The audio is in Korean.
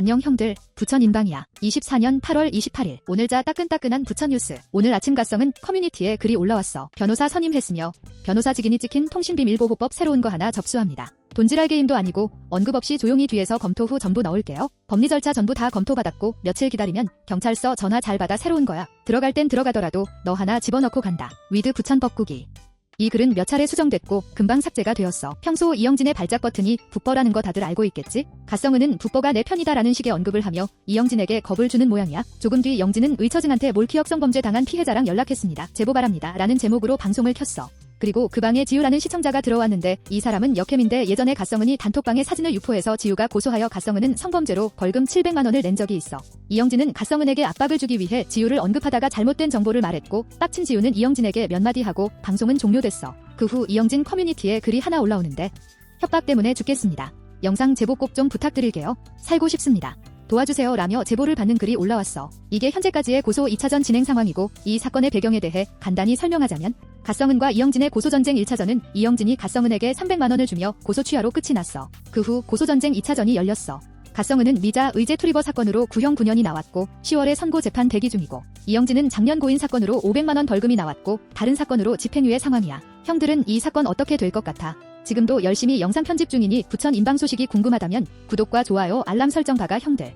안녕 형들, 부천 인방이야. 24년 8월 28일, 오늘자 따끈따끈한 부천 뉴스. 오늘 아침 가성은 커뮤니티에 글이 올라왔어. 변호사 선임했으며, 변호사 직인이 찍힌 통신비밀보호법 새로운 거 하나 접수합니다. 돈지랄 게임도 아니고 언급 없이 조용히 뒤에서 검토 후 전부 넣을게요. 법리 절차 전부 다 검토받았고 며칠 기다리면 경찰서 전화 잘 받아 새로운 거야. 들어갈 땐 들어가더라도 너 하나 집어넣고 간다. 위드 부천 법국이. 이 글은 몇 차례 수정됐고 금방 삭제가 되었어. 평소 이영진의 발작 버튼이 북버라는 거 다들 알고 있겠지? 갓성은은 북버가 내 편이다라는 식의 언급을 하며 이영진에게 겁을 주는 모양이야. 조금 뒤 영진은 의처증한테 몰키역 성 범죄 당한 피해자랑 연락했습니다. 제보 바랍니다. 라는 제목으로 방송을 켰어. 그리고 그 방에 지우라는 시청자가 들어왔는데 이 사람은 역캠인데 예전에 갓성은이 단톡방에 사진을 유포해서 지우가 고소하여 갓성은은 성범죄로 벌금 700만 원을 낸 적이 있어. 이영진은 갓성은에게 압박을 주기 위해 지우를 언급하다가 잘못된 정보를 말했고 빡친 지우는 이영진에게 몇 마디 하고 방송은 종료됐어. 그 후 이영진 커뮤니티에 글이 하나 올라오는데 협박 때문에 죽겠습니다. 영상 제보 꼭 좀 부탁드릴게요. 살고 싶습니다. 도와주세요 라며 제보를 받는 글이 올라왔어. 이게 현재까지의 고소 2차전 진행 상황이고 이 사건의 배경에 대해 간단히 설명하자면 갓성은과 이영진의 고소전쟁 1차전은 이영진이 갓성은에게 300만원을 주며 고소 취하로 끝이 났어. 그 후 고소전쟁 2차전이 열렸어. 갓성은은 미자 의제 투리버 사건으로 구형 9년이 나왔고 10월에 선고 재판 대기 중이고 이영진은 작년 고인 사건으로 500만 원 벌금이 나왔고 다른 사건으로 집행유예 상황이야. 형들은 이 사건 어떻게 될 것 같아? 지금도 열심히 영상 편집 중이니 부천 인방 소식이 궁금하다면 구독과 좋아요 알람 설정 박아 형들.